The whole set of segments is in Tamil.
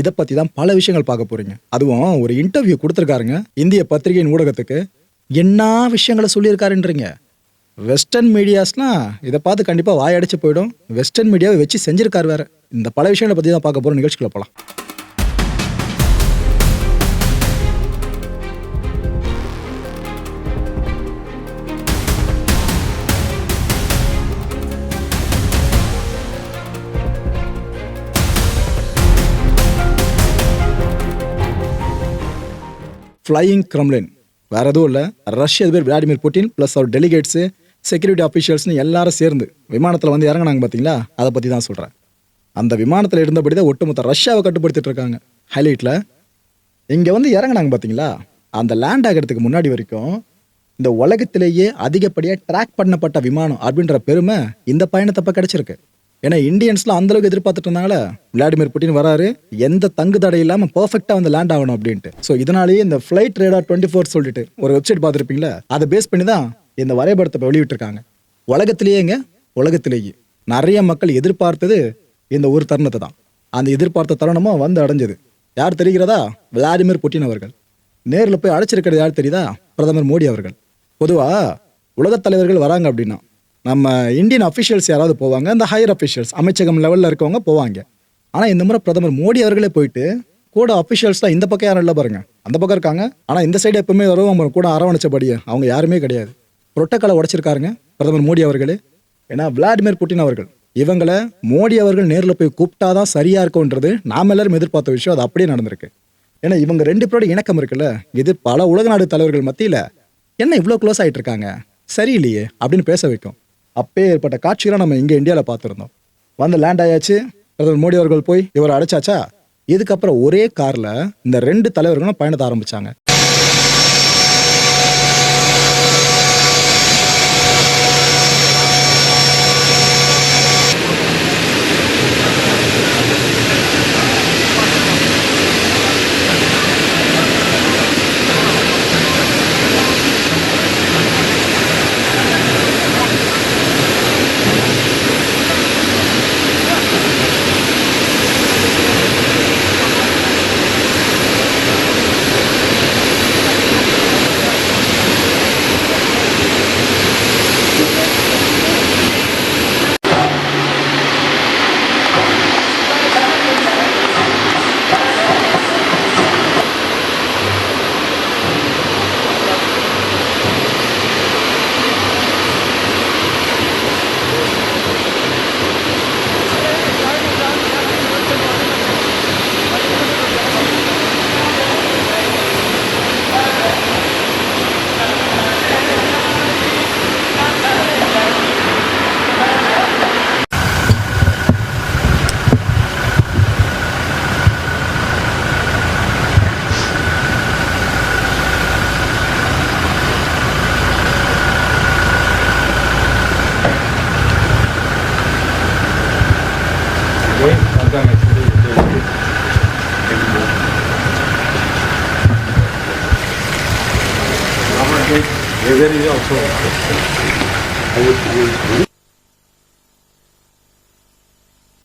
இதை பத்தி தான் பல விஷயங்கள் பார்க்க போறீங்க. அதுவும் ஒரு இன்டர்வியூ கொடுத்துருக்காருங்க. இந்திய பத்திரிகையின் ஊடகத்துக்கு என்ன விஷயங்களை சொல்லியிருக்காருன்றீங்க? வெஸ்டர்ன் மீடியாஸ்னால் இதை பார்த்து கண்டிப்பாக வாயடிச்சு போயிடும். வெஸ்டர்ன் மீடியாவை வச்சு செஞ்சிருக்காரு வேற. இந்த பல விஷயங்களை பற்றி தான் பார்க்க போகிற நிகழ்ச்சிக்குள்ள போகலாம் ஃப்ளையிங் கிரம்லின் வேற எதுவும் இல்லை. ரஷ்ய அதிபர் விளாடிமிர் புட்டின் ப்ளஸ் அவர் டெலிகேட்ஸு செக்யூரிட்டி அஃபிஷியல்ஸ்னு எல்லாரும் சேர்ந்து விமானத்தில் வந்து இறங்குனாங்க பார்த்தீங்களா அதை பற்றி தான் சொல்கிறேன் அந்த விமானத்தில் இருந்தபடி தான் ஒட்டுமொத்த ரஷ்யாவை கட்டுப்படுத்திட்டு இருக்காங்க. ஹைலைட்டில் இங்கே வந்து இறங்குனாங்க பார்த்தீங்களா அந்த லேண்ட் ஆகிறதுக்கு முன்னாடி வரைக்கும் இந்த உலகத்திலேயே அதிகப்படியாக ட்ராக் பண்ணப்பட்ட விமானம் அப்படின்ற பெருமை இந்த பயணத்தப்ப கிடச்சிருக்கு. ஏன்னா இந்தியன்ஸ்லாம் அந்த அளவுக்கு எதிர்பார்த்துட்டு இருந்தாங்களே? விளாடிமிர் புட்டின் வராரு. எந்த தங்கு தடை இல்லாமல் பர்ஃபெக்டாக வந்து லேண்ட் ஆகணும் அப்படின்ட்டு. ஸோ இதனாலேயே இந்த ஃப்ளைட் ரேடார் டுவெண்ட்டி ஃபோர் சொல்லிட்டு ஒரு வெப்சைட் பார்த்துருப்பீங்களா? அதை பேஸ் பண்ணி தான் இந்த வரைபடத்தை இப்போ வெளியிட்டிருக்காங்க. உலகத்திலேயேங்க உலகத்திலேயே. நிறைய மக்கள் எதிர்பார்த்தது இந்த ஒரு தருணத்தை தான். அந்த எதிர்பார்த்த தருணமும் வந்து அடைஞ்சது. யார் தெரிகிறதா? விளாடிமிர் புட்டின் அவர்கள். நேரில் போய் அழைச்சிருக்கிறது யார் தெரியுதா? பிரதமர் மோடி அவர்கள். பொதுவாக உலகத் தலைவர்கள் வராங்க அப்படின்னா நம்ம இந்தியன் அஃபிஷியல்ஸ் யாராவது போவாங்க? இந்த ஹையர் அஃபிஷியல்ஸ் அமைச்சகம் லெவலில் இருக்கவங்க போவாங்க. ஆனால் இந்த முறை பிரதமர் மோடி அவர்களே போயிட்டு கூட அஃபிஷியல்ஸ்லாம் இந்த பக்கம் யாரும் இல்லை பாருங்க. அந்த பக்கம் இருக்காங்க. ஆனால் இந்த சைடு எப்பவுமே வரும் அவங்க கூட அரவணைச்சபடியே அவங்க யாருமே கிடையாது. புரோட்டோக்காலை உடைச்சிருக்காருங்க பிரதமர் மோடி அவர்களே. ஏன்னா விளாடிமிர் புட்டின் அவர்கள் இவங்களை மோடி அவர்கள் நேரில் போய் கூப்பிட்டாதான் சரியாக இருக்கும்ன்றது நாம எல்லாரும் எதிர்பார்த்த விஷயம். அது அப்படியே நடந்திருக்கு. ஏன்னா இவங்க ரெண்டு பேரோட இணக்கம் இருக்குல்ல? இது பல உலக நாடு தலைவர்கள் மத்தியில் என்ன இவ்வளோ க்ளோஸ் ஆகிட்டு இருக்காங்க? சரியில்லையே அப்படின்னு பேச வைக்கும். அப்பே ஏற்பட்ட காட்சிகளை நம்ம இங்கே இந்தியாவில் பார்த்துருந்தோம். வந்து லேண்ட் ஆயாச்சு பிரதமர் மோடி அவர்கள் போய் இவரை அடைச்சாச்சா? இதுக்கப்புறம் ஒரே காரில் இந்த ரெண்டு தலைவர்களும் பயணத்தை ஆரம்பித்தாங்க Very also.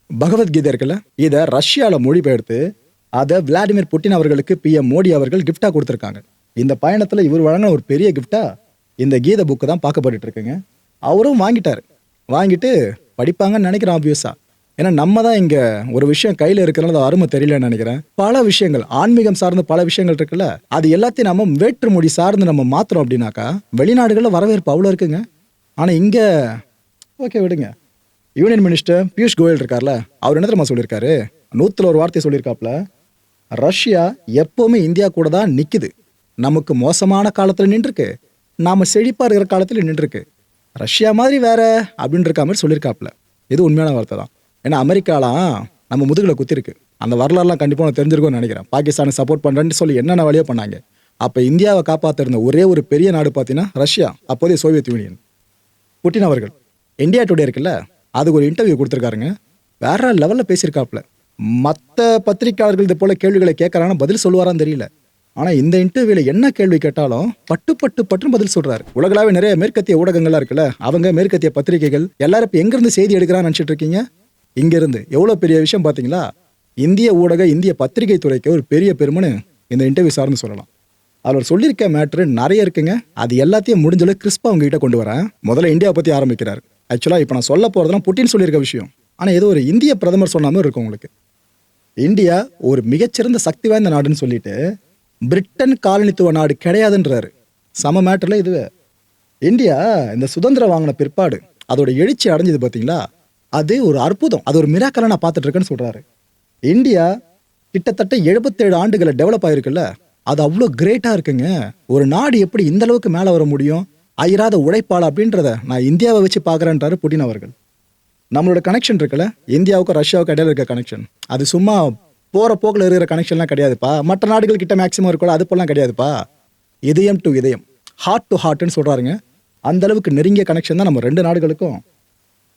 பகவத்கீதை இருக்குல்ல இதை ரஷ்யாவில் மொழிபெயர்த்து அதை விளாடிமிர் புட்டின் அவர்களுக்கு பிஎம் மோடி அவர்கள் கிஃப்டாக கொடுத்துருக்காங்க. இந்த பயணத்தில் இவர் வழங்கின ஒரு பெரிய கிஃப்டாக இந்த கீதை புக்கு தான் பார்க்கப்பட்டுருக்குங்க அவரும் வாங்கிட்டார். வாங்கிட்டு படிப்பாங்கன்னு நினைக்கிறேன் ஆப்வியஸாக ஏன்னா நம்ம தான் இங்கே ஒரு விஷயம் கையில் இருக்கிறனால அது அருமை தெரியலன்னு நினைக்கிறேன். பல விஷயங்கள் ஆன்மீகம் சார்ந்த பல விஷயங்கள் இருக்குல்ல அது எல்லாத்தையும் நம்ம வேற்று மொழி சார்ந்து நம்ம மாற்றுறோம் அப்படின்னாக்கா வெளிநாடுகளில் வரவேற்பு அவ்வளோ இருக்குங்க. ஆனால் இங்கே ஓகே விடுங்க. யூனியன் மினிஸ்டர் பியூஷ் கோயல் இருக்கார்ல அவர் என்ன தெரியுமா சொல்லியிருக்காரு? நூற்றில் ஒரு வார்த்தை சொல்லியிருக்காப்ல ரஷ்யா எப்போவுமே இந்தியா கூட தான் நிற்குது நமக்கு மோசமான காலத்தில் நின்றுருக்கு. நாம் செழிப்பாக இருக்கிற காலத்தில் நின்றுருக்கு. ரஷ்யா மாதிரி வேற அப்படின்ற மாதிரி சொல்லியிருக்காப்ல இது உண்மையான வார்த்தை தான். ஏன்னா அமெரிக்காலாம் நம்ம முதுகில் குத்திருக்கு. அந்த வரலாறுலாம் கண்டிப்பாக உனக்கு தெரிஞ்சிருக்கும்னு நினைக்கிறேன். பாகிஸ்தானுக்கு சப்போர்ட் பண்ணுறேன்னு சொல்லி என்னென்ன வழியோ பண்ணாங்க. அப்போ இந்தியாவை காப்பாற்றிருந்த ஒரே ஒரு பெரிய நாடு பார்த்தீங்கன்னா ரஷ்யா அப்போதைய சோவியத் யூனியன். புட்டின் அவர்கள் இந்தியா டுடே இருக்குல்ல அதுக்கு ஒரு இன்டர்வியூ கொடுத்துருக்காருங்க. வேற லெவலில் பேசியிருக்காப்புல. மற்ற பத்திரிக்கையாளர்கள் இது போல கேள்விகளை கேட்கறாங்கன்னா பதில் சொல்லுவாரான்னு தெரியல. ஆனால் இந்த இன்டர்வியூவில் என்ன கேள்வி கேட்டாலும் பட்டு பட்டு பட்டுன்னு பதில் சொல்கிறார் உலகளாவே நிறைய மேற்கத்திய ஊடகங்கள்லாம் இருக்குல்ல அவங்க மேற்கத்திய பத்திரிகைகள் எல்லாரும் இப்போ எங்கேருந்து செய்தி எடுக்கிறான்னு நினச்சிட்டு இருக்கீங்க? இங்கேருந்து. எவ்வளோ பெரிய விஷயம் பார்த்தீங்களா? இந்திய ஊடக இந்திய பத்திரிகை துறைக்கு ஒரு பெரிய பெருமைன்னு இந்த இன்டர்வியூ சார்னு சொல்லலாம். அதில் அவர் சொல்லியிருக்க மேட்ரு நிறைய இருக்குங்க. அது எல்லாத்தையும் முடிஞ்சளவு கிறிஸ்பா உங்ககிட்ட கொண்டு வரேன். முதல்ல இந்தியாவை பற்றி ஆரம்பிக்கிறார். ஆக்சுவலாக இப்போ நான் சொல்ல போகிறதுலாம் புட்டின் சொல்லியிருக்க விஷயம். ஆனால் ஏதோ ஒரு இந்திய பிரதமர் சொன்ன மாதிரி இருக்கும் உங்களுக்கு. இந்தியா ஒரு மிகச்சிறந்த சக்தி வாய்ந்த நாடுன்னு சொல்லிட்டு பிரிட்டன் காலனித்துவ நாடு கிடையாதுன்றாரு. சம மேட்டரில் இதுவே. இந்தியா இந்த சுதந்திரம் வாங்கின பிற்பாடு அதோட எழுச்சி அடைஞ்சது பார்த்தீங்களா? அது ஒரு அற்புதம். அது ஒரு மிராக்கலை நான் பார்த்துட்டு இருக்கேன்னு சொல்கிறாரு இந்தியா கிட்டத்தட்ட எழுபத்தேழு ஆண்டுகளை டெவலப் ஆயிருக்குல்ல? அது அவ்வளோ கிரேட்டாக இருக்குங்க. ஒரு நாடு எப்படி இந்த அளவுக்கு மேலே வர முடியும்? அயராத உழைப்பாள அப்படின்றத நான் இந்தியாவை வச்சு பார்க்குறேன்றாரு புட்டின் அவர்கள். நம்மளோட கனெக்ஷன் இருக்குல்ல? இந்தியாவுக்கும் ரஷ்யாவுக்கும் இடையில இருக்க கனெக்ஷன் அது சும்மா போகிற போக்கில் இருக்கிற கனெக்ஷன்லாம் கிடையாதுப்பா. மற்ற நாடுகள் கிட்ட மேக்ஸிமம் இருக்கல அது போலாம் கிடையாதுப்பா. இதயம் டு இதயம் ஹார்ட் டு ஹார்ட்னு சொல்கிறாருங்க அந்த அளவுக்கு நெருங்கிய கனெக்ஷன் தான் நம்ம ரெண்டு நாடுகளுக்கும்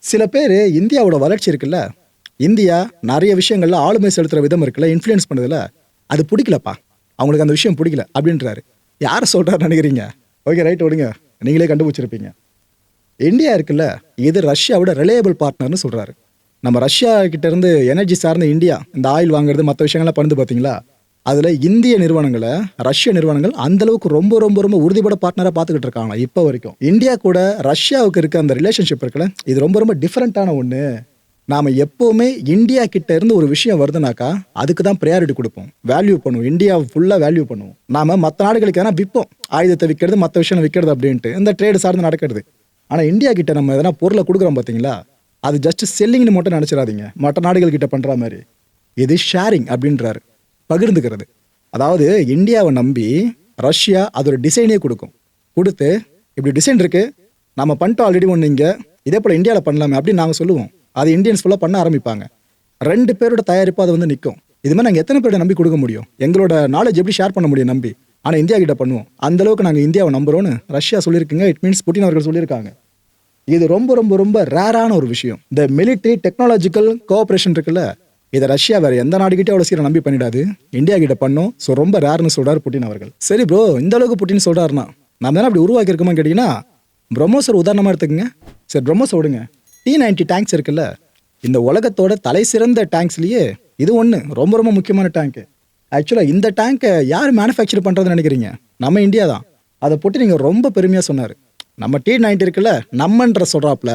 சில பேர் இந்தியாவோட வளர்ச்சி இருக்குல்ல? இந்தியா நிறைய விஷயங்கள்ல ஆளுமை செலுத்துகிற விதம் இருக்குல்ல இன்ஃப்ளூயன்ஸ் பண்ணுறதுல அது பிடிக்கலப்பா. அவங்களுக்கு அந்த விஷயம் பிடிக்கல அப்படின்றாரு. யார் சொல்கிறாரு நினைக்கிறீங்க? ஓகே ரைட் விடுங்க நீங்களே கண்டுபிடிச்சிருப்பீங்க. இந்தியா இருக்குல்ல இது ரஷ்யாவோட ரிலையபிள் பார்ட்னர்னு சொல்கிறாரு நம்ம ரஷ்யா கிட்டேருந்து எனர்ஜி சார்ந்த இந்தியா இந்த ஆயில் வாங்குறது மற்ற விஷயங்கள்லாம் பண்ணுது பார்த்தீங்களா? அதில் இந்திய நிறுவனங்களை ரஷ்ய நிறுவனங்கள் அந்த அளவுக்கு ரொம்ப ரொம்ப ரொம்ப உறுதிப்பட பார்ட்னராக பார்த்துக்கிட்டு இருக்காங்க இப்போ வரைக்கும். இந்தியா கூட ரஷ்யாவுக்கு இருக்க அந்த ரிலேஷன்ஷிப் இருக்குல்ல இது ரொம்ப ரொம்ப டிஃப்ரெண்ட்டான ஒன்று நாம் எப்போவுமே இந்தியா கிட்ட இருந்து ஒரு விஷயம் வருதுனாக்கா அதுக்கு தான் ப்ரையாரிட்டி கொடுப்போம். வேல்யூ பண்ணுவோம். இந்தியாவை ஃபுல்லாக வேல்யூ பண்ணுவோம். நாம மற்ற நாடுகளுக்கு எதனா விற்போம் ஆயுதத்தை விற்கிறது மற்ற விஷயம் விற்கிறது அப்படின்ட்டு இந்த ட்ரேடு சார்ந்து நடக்கிறது. ஆனால் இந்தியா கிட்ட நம்ம எதனா பொருளை கொடுக்குறோம் பார்த்தீங்களா அது ஜஸ்ட் செல்லிங்னு மட்டும் நினச்சிடாதீங்க. மற்ற நாடுகள் கிட்ட பண்ணுற மாதிரி. இது ஷேரிங் அப்படின்றாரு. பகிர்ந்துக்கிறது. அதாவது இந்தியாவை நம்பி ரஷ்யா அதோட டிசைனே கொடுக்கும். கொடுத்து இப்படி டிசைன் இருக்கு நம்ம பண்ணிட்டோம் ஆல்ரெடி ஒன்று இங்கே இதே போல் இந்தியாவில் பண்ணலாமே அப்படின்னு நாங்கள் சொல்லுவோம். அது இந்தியன்ஸ் ஃபுல்லாக பண்ண ஆரம்பிப்பாங்க. ரெண்டு பேரோட தயாரிப்பு அது வந்து நிற்கும் இது மாதிரி நாங்கள் எத்தனை பேரோட நம்பி கொடுக்க முடியும்? எங்களோட நாலேஜ் எப்படி ஷேர் பண்ண முடியும் நம்பி? ஆனால் இந்தியா கிட்ட பண்ணுவோம். அந்த அளவுக்கு நாங்கள் இந்தியாவை நம்புறோன்னு ரஷ்யா சொல்லியிருக்குங்க. இட் மீன்ஸ் புட்டின் அவர்கள் சொல்லியிருக்காங்க. இது ரொம்ப ரொம்ப ரொம்ப ரேரான ஒரு விஷயம். இந்த மிலிட்ரி டெக்னாலஜிக்கல் கோஆப்ரேஷன் இருக்குல்ல இதை ரஷ்யா வேற எந்த நாடுகிட்டே அவ்வளோ சீக்கிரம் நம்பி பண்ணிடாது. இந்தியா கிட்ட பண்ணும். ஸோ ரொம்ப ரேர்னு சொல்றாரு புட்டின் அவர்கள். சரி ப்ரோ இந்த அளவுக்கு புட்டின் சொல்றாருன்னா நம்ம தானே அப்படி உருவாக்கி இருக்கோமான்னு கேட்டிங்கன்னா பிரம்மோசர் உதாரணமாக எடுத்துக்கங்க. சரி பிரம்மோசர் விடுங்க. டி நைன்டி டேங்க்ஸ் இருக்குல்ல இந்த உலகத்தோட தலை சிறந்த டேங்க்ஸ்லயே இது ஒன்று ரொம்ப ரொம்ப முக்கியமான டேங்க் ஆக்சுவலாக இந்த டேங்கை யார் மேனுஃபேக்சர் பண்ணுறதுன்னு நினைக்கிறீங்க? நம்ம இந்தியா தான். அதை போட்டு நீங்கள் ரொம்ப பெருமையாக சொன்னார். நம்ம டி நைன்டி இருக்குல்ல நம்மன்ற சொல்கிறாப்புல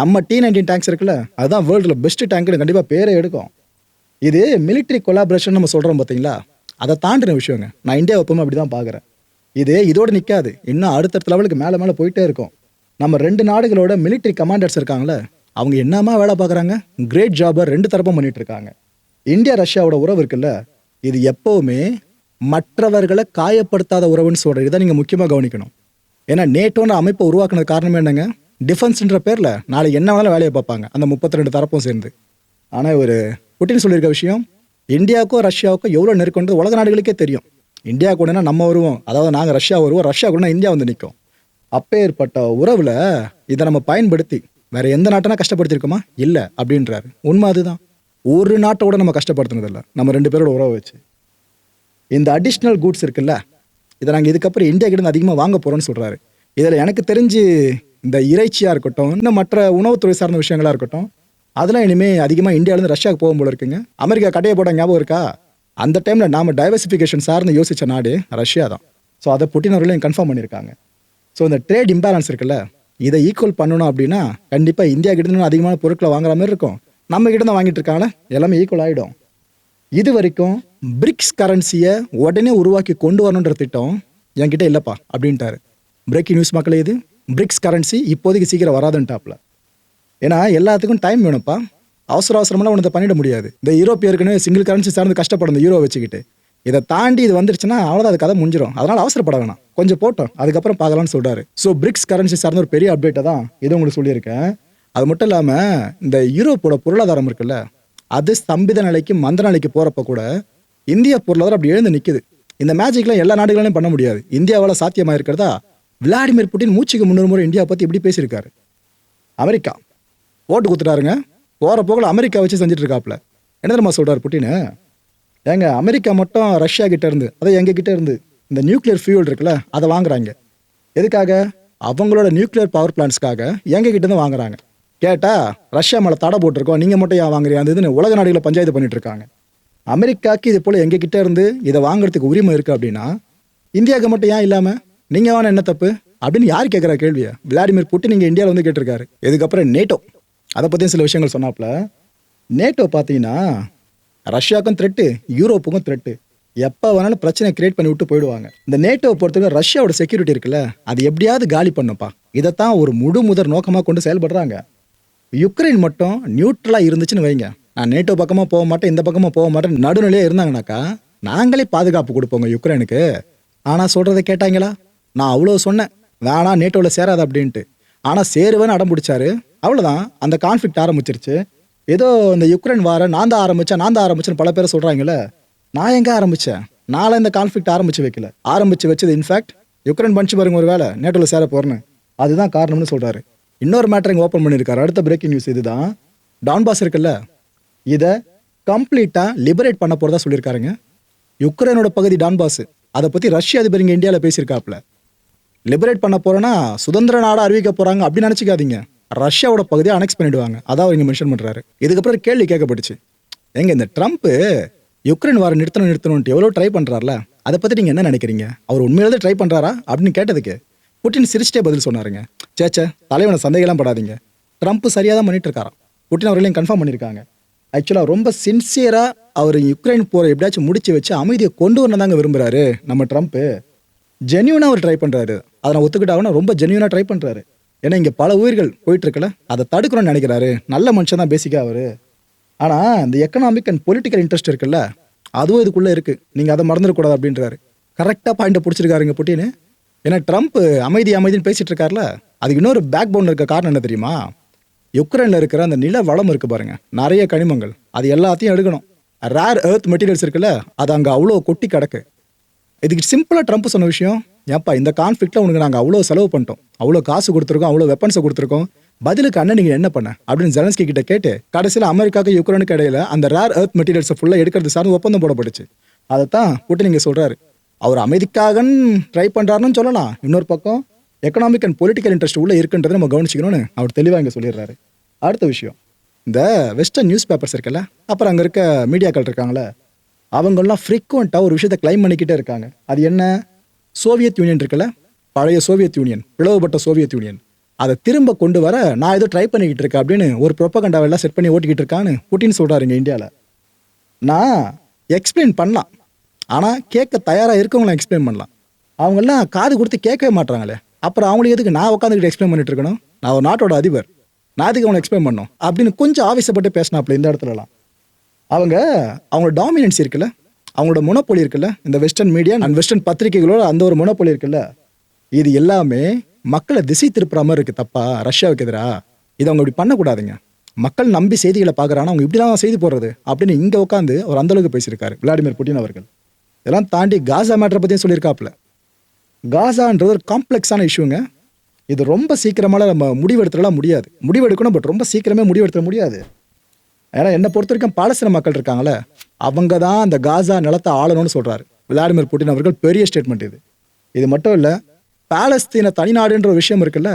நம்ம டி நைன்டீன் டேங்க்ஸ் இருக்குல்ல அதுதான் வேர்ல்டில் பெஸ்ட் டேங்க்னு கண்டிப்பாக பேரே எடுக்கும். இது மிலிட்ரி கொலாபரேஷன் நம்ம சொல்கிறோம் பார்த்தீங்களா? அதை தாண்டின விஷயங்க. நான் இந்தியா எப்பவுமே அப்படி தான் பார்க்குறேன். இது இதோடு நிற்காது இன்னும் அடுத்தடுத்த லெவலுக்கு மேலே மேலே போயிட்டே இருக்கும். நம்ம ரெண்டு நாடுகளோட மிலிட்ரி கமாண்டர்ஸ் இருக்காங்களே அவங்க என்னமா வேலை பார்க்குறாங்க? கிரேட் ஜாபை ரெண்டு தரப்பும் பண்ணிட்டு இருக்காங்க. இந்தியா ரஷ்யாவோட உறவு இருக்குல்ல இது எப்போவுமே மற்றவர்களை காயப்படுத்தாத உறவுன்னு சொல்கிறது இதை நீங்கள் முக்கியமாக கவனிக்கணும். ஏன்னா நேட்டோன்ற அமைப்பை உருவாக்குனது காரணம் என்னங்க? டிஃபென்ஸ்ன்ற பேரில் நாளைக்கு என்ன வேணாலும் வேலையை பார்ப்பாங்க. அந்த முப்பத்தி ரெண்டு தரப்பும் சேர்ந்து. ஆனால் ஒரு புட்டின் சொல்லியிருக்க விஷயம் இந்தியாவுக்கும் ரஷ்யாவுக்கும் எவ்வளோ நெருக்கன்றது உலக நாடுகளுக்கே தெரியும். இந்தியா கூடனா நம்ம வருவோம். அதாவது நாங்கள் ரஷ்யா வருவோம். ரஷ்யா கூட இந்தியா வந்து நிற்கும் அப்பேற்பட்ட உறவில் இதை நம்ம பயன்படுத்தி வேற எந்த நாட்டனா கஷ்டப்படுத்திருக்கோமா இல்லை அப்படின்றாரு. உண்மை அதுதான். ஒரு நாட்டை கூட நம்ம கஷ்டப்படுத்தினதில்ல. நம்ம ரெண்டு பேரோட உறவை வச்சு. இந்த அடிஷ்னல் கூட்ஸ் இருக்குல்ல இதை நாங்கள் இதுக்கப்புறம் இந்தியா கிட்ட அதிகமாக வாங்க போகிறோம்னு சொல்கிறாரு இதில் எனக்கு தெரிஞ்சு இந்த இறைச்சியாக இருக்கட்டும் இன்னும் மற்ற உணவுத்துறை சார்ந்த விஷயங்களாக இருக்கட்டும் அதெல்லாம் இனிமேல் அதிகமாக இந்தியாவிலேருந்து ரஷ்யாவுக்கு போகும் போல இருக்குங்க. அமெரிக்கா கடையை போட ஞாபகம் இருக்கா? அந்த டைமில் நாம டைவர்சிஃபிகேஷன் சார்ந்து யோசிச்ச நாடு ரஷ்யா தான். ஸோ அதை புட்டின் அவர்களையும் கன்ஃபார்ம் பண்ணியிருக்காங்க. ஸோ இந்த ட்ரேட் இம்பேலன்ஸ் இருக்குல்ல இதை ஈக்குவல் பண்ணணும் அப்படின்னா கண்டிப்பாக இந்தியா கிட்ட அதிகமான பொருட்களை வாங்குற மாதிரி இருக்கும். நம்ம கிட்ட தான் வாங்கிட்டு இருக்காங்களே எல்லாமே ஈக்குவல் ஆகிடும் இது வரைக்கும் பிரிக்ஸ் கரன்சியை உடனே உருவாக்கி கொண்டு வரணுன்ற திட்டம் என்கிட்ட இல்லைப்பா அப்படின்ட்டாரு. பிரேக்கிங் நியூஸ் மக்களே இது. பிரிக்ஸ் கரன்சி இப்போதைக்கு சீக்கிரம் வராதுன்ட்டாப்ல ஏன்னா எல்லாத்துக்கும் டைம் வேணும்ப்பா. அவசர அவசரமெல்லாம் ஒன்றத்தை பண்ணிட முடியாது. இந்த யூரோப்பியருக்குன்னு சிங்கிள் கரன்சி சார்ந்து கஷ்டப்படும் இந்த யூரோ வச்சுக்கிட்டு. இதை தாண்டி இது வந்துருச்சுன்னா அவ்வளோதான் அது கதை முடிஞ்சிடும் அதனால் அவசரப்பட வேணாம். கொஞ்சம் போட்டோம். அதுக்கப்புறம் பார்க்கலாம்னு சொல்கிறாரு ஸோ பிரிக்ஸ் கரன்சி சார்ந்த ஒரு பெரிய அப்டேட்டை தான் இது உங்களுக்கு சொல்லியிருக்கேன். அது மட்டும் இல்லாமல் இந்த யூரோப்போட பொருளாதாரம் இருக்குல்ல அது ஸ்தம்பித நிலைக்கு மந்த நிலைக்கு போகிறப்ப கூட இந்திய பொருளாதாரம் அப்படி எழுந்து நிற்குது இந்த மேஜிக்லாம் எல்லா நாடுகளாலையும் பண்ண முடியாது. இந்தியாவால் சாத்தியமாக இருக்கிறதா விளாடிமிர் புட்டின் மூச்சுக்கு முன்னூறு முறை இந்தியா பற்றி இப்படி பேசியிருக்காரு. அமெரிக்கா. ஓட்டு கொடுத்துட்டாருங்க. போகிறப்போகல போகல அமெரிக்கா வச்சு செஞ்சுட்டு இருக்காப்புல என்ன தெரியுமா சொல்கிறார் புட்டின்? ஏங்க அமெரிக்கா மட்டும் ரஷ்யா கிட்ட இருந்து அதை எங்க கிட்ட இருந்து இந்த நியூக்ளியர் ஃபியூல் இருக்குல்ல அதை வாங்குறாங்க. எதுக்காக? அவங்களோட நியூக்ளியர் பவர் பிளான்ஸ்க்காக எங்க கிட்ட இருந்து வாங்குறாங்க. கேட்டால் ரஷ்யா மேலே தடை போட்டிருக்கோம் நீங்கள் மட்டும் ஏன் வாங்குறீங்க? அந்த இதுன்னு உலக நாடுகளை பஞ்சாயத்து பண்ணிட்டு இருக்காங்க அமெரிக்காக்கு இது போல் எங்க கிட்ட இருந்து இதை வாங்குறதுக்கு உரிமை இருக்குது அப்படின்னா இந்தியாவுக்கு மட்டும் ஏன் இல்லாமல் நீங்கள் வேணா என்ன தப்பு? அப்படின்னு யார் கேட்குறா கேள்வியை? விளாடிமிர் புட்டின் நீங்கள் இந்தியாவில் வந்து கேட்டிருக்காரு. இதுக்கப்புறம் நேட்டோ. அதை பற்றியும் சில விஷயங்கள் சொன்னாப்புல நேட்டோ பார்த்தீங்கன்னா ரஷ்யாவுக்கும் த்ரெட்டு யூரோப்புக்கும் த்ரெட்டு எப்போ வேணாலும் பிரச்சனை கிரியேட் பண்ணி விட்டு போயிடுவாங்க. இந்த நேட்டோவை பொறுத்தவரை ரஷ்யாவோட செக்யூரிட்டி இருக்குல்ல அது எப்படியாவது காலி பண்ணுப்பா இதைத்தான் ஒரு முழு முதற் நோக்கமாக கொண்டு செயல்படுறாங்க. யுக்ரைன் மட்டும் நியூட்ரலாக இருந்துச்சுன்னு வைங்க. நான் நேட்டோ பக்கமாக போக மாட்டேன் இந்த பக்கமாக போக மாட்டேன் நடுநிலையாக இருந்தாங்கனாக்கா நாங்களே பாதுகாப்பு கொடுப்போங்க யுக்ரைனுக்கு. ஆனால் சொல்கிறத கேட்டாங்களா? நான் அவ்வளோ சொன்னேன். வேணாம் நேட்டோவில் சேராது அப்படின்ட்டு. ஆனால் சேருவேன்னு அடம் பிடிச்சாரு. அவ்வளோதான் அந்த கான்ஃப்ளிக்ட் ஆரம்பிச்சிருச்சு. ஏதோ இந்த யுக்ரைன் வார நான் தான் ஆரம்பிச்சேன் நான் தான் ஆரம்பிச்சேன்னு பல பேர் சொல்கிறாங்கல்ல நான் எங்கே ஆரம்பித்தேன் நாளை இந்த கான்ஃப்ளிக்ட் ஆரம்பிச்சு வைக்கல. ஆரம்பிச்சு வச்சது இன்ஃபேக்ட் யுக்ரைன் பண்ணிச்சு பாருங்க ஒரு வேலை நேட்டோவில் சேர போகிறேன்னு அதுதான் காரணம்னு சொல்கிறாரு இன்னொரு மேட்டர் இங்கே ஓப்பன் பண்ணியிருக்காரு. அடுத்த பிரேக்கிங் நியூஸ் இதுதான். டான்பாஸ் இருக்குல்ல. இதை கம்ப்ளீட்டாக லிபரேட் பண்ண போகிறதா சொல்லியிருக்காருங்க. யுக்ரைனோட பகுதி டான்பாஸ் அதை பற்றி ரஷ்ய அதிபர் இங்கே இந்தியாவில் பேசியிருக்காப்புல. லிபரேட் பண்ண போகிறேன்னா சுதந்திர நாடாக அறிவிக்க போகிறாங்க அப்படி நினச்சிக்காதீங்க. ரஷ்யாவோட பகுதியை அனெக்ஸ் பண்ணிடுவாங்க. அதான் இங்கே மென்ஷன் பண்ணுறாரு இதுக்கப்புறம் கேள்வி கேட்கப்பட்டுச்சு. எங்க இந்த ட்ரம்ப்பு யுக்ரைன் வார நிறுத்தணும் நிறுத்தணும்ட்டு எவ்வளோ ட்ரை பண்ணுறாருல அதை பற்றி நீங்கள் என்ன நினைக்கிறீங்க? அவர் உண்மையிலே ட்ரை பண்ணுறாரா அப்படின்னு கேட்டதுக்கு புட்டின் சிரிச்சிட்டே பதில் சொன்னாருங்க. சேச்சே தலைவனை சந்தேகம்லாம் படாதீங்க. ட்ரம்ப் சரியாக தான் பண்ணிட்டு இருக்காராம். புட்டின் அவர்களையும் கன்ஃபார்ம் பண்ணியிருக்காங்க. ஆக்சுவலாக ரொம்ப சின்சியராக அவர் யுக்ரைன் போரை எப்படியாச்சும் முடிச்சு வச்சு அமைதியை கொண்டு வரணும் தாங்க விரும்புகிறாரு நம்ம ட்ரம்ப்பு ஜென்யூனாக அவர் ட்ரை பண்ணுறாரு அதை நான் ஒத்துக்கிட்டாங்கன்னா ரொம்ப ஜென்யூனாக ட்ரை பண்ணுறாரு ஏன்னா இங்கே பல உயிர்கள் போயிட்டுருக்கல அதை தடுக்கணும்னு நினைக்கிறாரு. நல்ல மனுஷன் தான் பேசிக்காக அவர். ஆனால் இந்த எக்கனாமிக் அண்ட் பொலிட்டிக்கல் இன்ட்ரெஸ்ட் இருக்குல்ல அதுவும் இதுக்குள்ளே இருக்குது நீங்கள் அதை மறந்துடக்கூடாது அப்படின்றாரு. கரெக்டாக பாயிண்ட்டை பிடிச்சிருக்காருங்க புட்டின்னு. ஏன்னா ட்ரம்ப் அமைதி அமைதின்னு பேசிகிட்டு இருக்காருல அதுக்கு இன்னொரு பேக் போன் இருக்க காரணம் என்ன தெரியுமா? யுக்ரைனில் இருக்கிற அந்த நில வளம் இருக்குது பாருங்கள் நிறைய கனிமங்கள். அது எல்லாத்தையும் எடுக்கணும். ரேர் எர்த் மெட்டீரியல்ஸ் இருக்குல்ல அது அங்கே அவ்வளோ கொட்டி கிடக்கு. இதுக்கு சிம்பிளாக ட்ரம்ப் சொன்ன விஷயம் ஏப்பா இந்த கான்ஃப்ளிக்ட்டில் உனக்கு நாங்கள் அவ்வளோ செலவு பண்ணிட்டோம். அவ்வளோ காசு கொடுத்துருக்கோம் அவ்வளோ வெப்பன்ஸை கொடுத்துருக்கோம். பதிலுக்கு அண்ணன் நீங்கள் என்ன பண்ண? அப்படின்னு ஜெலன்ஸ்கி கிட்ட கேட்டு கடைசியில் அமெரிக்காவுக்கு யுக்ரைனுக்கு இடையில அந்த ரேர் எர்த் மெட்டீரியல்ஸை ஃபுல்லாக எடுக்கிறது சார்ந்து ஒப்பந்தம் போடப்பட்டுச்சு. அதைத்தான் போட்டு நீங்கள் சொல்கிறாரு அவர் அமைதிக்காகன்னு ட்ரை பண்ணுறாருன்னு சொல்லலாம். இன்னொரு பக்கம் எக்கனாமிக் அண்ட் பொலிட்டிக்கல் இன்ட்ரெஸ்ட் உள்ள இருக்குன்றதை நம்ம கவனிச்சிக்கணும்னு அவர் தெளிவாக இங்கே சொல்லிடுறாரு. அடுத்த விஷயம் இந்த வெஸ்டர்ன் நியூஸ் பேப்பர்ஸ் இருக்குல்ல அப்புறம் அங்கே இருக்க மீடியாக்கள் இருக்காங்களே அவங்கெல்லாம் ஃப்ரீக்குவெண்ட்டாக ஒரு விஷயத்தை கிளைம் பண்ணிக்கிட்டே இருக்காங்க. அது என்ன? சோவியத் யூனியன் இருக்குல்ல? பழைய சோவியத் யூனியன் பிளவுபட்ட சோவியத் யூனியன். அதை திரும்ப கொண்டு வர நான் ஏதோ ட்ரை பண்ணிக்கிட்டு இருக்கேன் அப்படின்னு ஒரு ப்ரொப்பகண்டாவெல்லாம் செட் பண்ணி ஓட்டிக்கிட்டு இருக்கான்னு புட்டின்னு சொல்கிறாருங்க இந்தியாவில் நான் எக்ஸ்பிளைன் பண்ணலாம். ஆனால் கேட்க தயாராக இருக்கவங்கள எக்ஸ்பிளைன் பண்ணலாம். அவங்கெல்லாம் காது கொடுத்து கேட்கவே மாட்றாங்களே. அப்புறம் அவங்களுக்கு எதுக்கு நான் உட்காந்துக்கிட்டு எக்ஸ்பிளைன் பண்ணிட்டு இருக்கணும்? நான் ஒரு நாட்டோட அதிபர். நான் அதுக்கு அவனை எக்ஸ்பிளைன் பண்ணோம் அப்படின்னு கொஞ்சம் ஆவேசப்பட்டு பேசினாப்புல இந்த இடத்துலலாம். அவங்க அவங்களோட டாமினன்ஸ் இருக்குல்ல? அவங்களோட முனப்பொழி இருக்குல்ல? இந்த வெஸ்டர்ன் மீடியா அண்ட் வெஸ்டர்ன் பத்திரிகைகளோட அந்த ஒரு முனப்பொலி இருக்குல்ல? இது எல்லாமே மக்களை திசை திருப்புற மாதிரி இருக்கு தப்பா? ரஷ்யாவுக்கு எதிரா? இதை அவங்க இப்படி பண்ணக்கூடாதுங்க. மக்கள் நம்பி செய்திகளை பார்க்குறாங்க அவங்க இப்படி தான் செய்தி போடுறது. அப்படின்னு இங்கே உட்காந்து அவர் அந்தளவுக்கு பேசியிருக்காரு விளாடிமிர் புட்டின் அவர்கள். இதெல்லாம் தாண்டி காசா மேட்டரை பற்றியும் சொல்லியிருக்காப்புல. காசான்றது ஒரு காம்ப்ளெக்ஸான இஷ்யூங்க இது ரொம்ப சீக்கிரமால நம்ம முடிவெடுத்துடலாம் முடியாது. முடிவெடுக்கணும் பட் ரொம்ப சீக்கிரமே முடிவெடுத்துட முடியாது. ஏன்னா என்னை பொறுத்த வரைக்கும் பாலஸ்தீன மக்கள் இருக்காங்களே அவங்க தான் அந்த காசா நிலத்தை ஆளணும்னு சொல்கிறாரு விளாடிமிர் புட்டின் அவர்கள் பெரிய ஸ்டேட்மெண்ட் இது. இது மட்டும் இல்லை பாலஸ்தீன தனிநாடுன்ற ஒரு விஷயம் இருக்குல்ல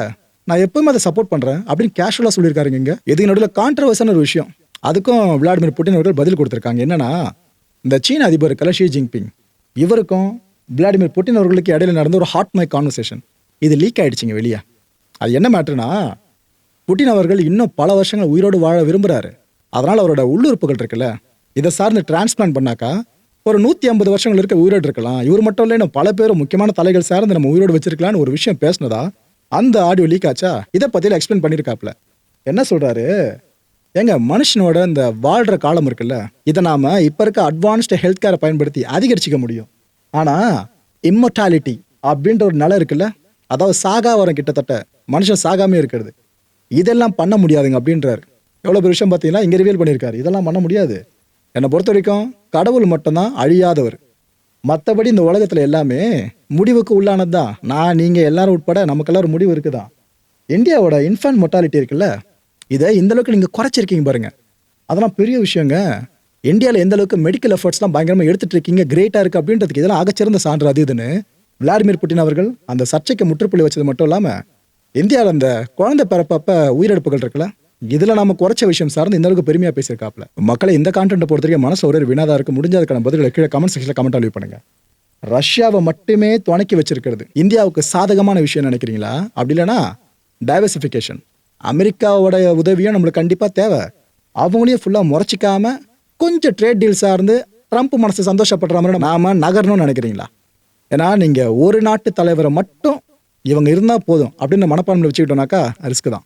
நான் எப்பவுமே அதை சப்போர்ட் பண்ணுறேன் அப்படின்னு கேஷுவலாக சொல்லியிருக்காருங்க இங்கே. இதுக்கு நடுவில் கான்ட்ரவர்ஸான ஒரு விஷயம். அதுக்கும் விளாடிமிர் புட்டின் அவர்கள் பதில் கொடுத்துருக்காங்க. என்னன்னா இந்த சீன அதிபர் இருக்குல்ல ஷி ஜின்பிங் இவருக்கும் விளாடிமிர் புட்டின் அவர்களுக்கு இடையில நடந்த ஒரு ஹாட் மை கான்வர்சேஷன் இது லீக் ஆயிடுச்சுங்க வெளியே. அது என்ன மேட்ருனா புட்டின் அவர்கள் இன்னும் பல வருஷங்கள் உயிரோடு வாழ விரும்புகிறாரு அதனால் அவரோட உள்ளுறுப்புகள் இருக்குல்ல இதை சார்ந்து டிரான்ஸ்பிளான்ட் பண்ணாக்கா ஒரு நூற்றி ஐம்பது வருஷங்கள் இருக்க உயிரோடு இருக்கலாம். இவர் மட்டும் இல்லை பல பேர் முக்கியமான தலைகள் சார்ந்து நம்ம உயிரோடு வச்சிருக்கலாம்னு ஒரு விஷயம் பேசினதா அந்த ஆடியோ லீக் ஆச்சா? இதை பற்றியில் எக்ஸ்பிளைன் பண்ணியிருக்காப்ல என்ன சொல்கிறாரு ஏங்க மனுஷனோட இந்த வாழ்கிற காலம் இருக்குல்ல இதை நாம் இப்போ இருக்க அட்வான்ஸ்டு ஹெல்த் கேரை பயன்படுத்தி அதிகரிச்சிக்க முடியும். ஆனால் இம்மொர்டாலிட்டி அப்படின்ற ஒரு நிலை இருக்குல்ல அதாவது சாகா வரம் கிட்டத்தட்ட மனுஷன் சாகாமே இருக்கிறது. இதெல்லாம் பண்ண முடியாதுங்க அப்படின்றாரு. எவ்வளோ பெரிய விஷயம் பார்த்தீங்கன்னா இங்கே ரிவீல் பண்ணியிருக்காரு. இதெல்லாம் பண்ண முடியாது. என்னை பொறுத்த வரைக்கும் கடவுள் மட்டும்தான் அழியாதவர். மற்றபடி இந்த உலகத்தில் எல்லாமே முடிவுக்கு உள்ளானது தான் நான் நீங்கள் எல்லாரும் உட்பட நமக்கெல்லாம் ஒரு முடிவு இருக்குதான். இந்தியாவோட இன்ஃபேன்ட் மொட்டாலிட்டி இருக்குல்ல? இதை இந்த அளவுக்கு நீங்கள் குறைச்சிருக்கீங்க பாருங்கள் அதெல்லாம் பெரிய விஷயங்க. இந்தியாவில் எந்த அளவுக்கு மெடிக்கல் எஃபர்ட்ஸ்லாம் பயங்கரமாக எடுத்துட்டு இருக்கீங்க கிரேட்டாக இருக்குது அப்படின்றதுக்கு இதெல்லாம் ஆகச்சிறந்த சான்று அது இதுன்னு விளாடிமிர் புட்டின் அவர்கள் அந்த சர்ச்சைக்கு முற்றுப்புள்ளி வச்சது மட்டும் இல்லாமல் இந்தியாவில் அந்த குழந்தை பிறப்பப்ப உயிரிழப்புகள் இருக்குல்ல? இதில் நம்ம குறைச்ச விஷயம் சார்ந்து இந்த அளவுக்கு பெருமையாக பேசியிருக்காப்ல மக்களை இந்த கான்டென்ட் பொறுத்த வரைக்கும் மனசு ஒரு வினாதா இருக்கு முடிஞ்ச அதுக்கான பதில்களை கீழே கமெண்ட் செக்ஷனில் கமெண்ட் அழிவு பண்ணுங்க. ரஷ்யாவை மட்டுமே துணைக்கி வச்சிருக்கிறது. இந்தியாவுக்கு சாதகமான விஷயம் நினைக்கிறீங்களா? அப்படி இல்லைன்னா டைவர்சிஃபிகேஷன் அமெரிக்காவோட உதவியும் நம்மளுக்கு கண்டிப்பாக தேவை. அவங்களையும் ஃபுல்லாக முறைச்சிக்காம கொஞ்சம் ட்ரேட் டீல் சார்ந்து ட்ரம்ப் மனசு சந்தோஷப்படுற மாதிரி நாம நகரணும்னு நினைக்கிறீங்களா? ஏன்னா நீங்கள் ஒரு நாட்டு தலைவரை மட்டும் இவங்க இருந்தால் போதும் அப்படின்னு மனப்பான்மை வச்சுக்கிட்டோம்னாக்கா ரிஸ்க் தான்.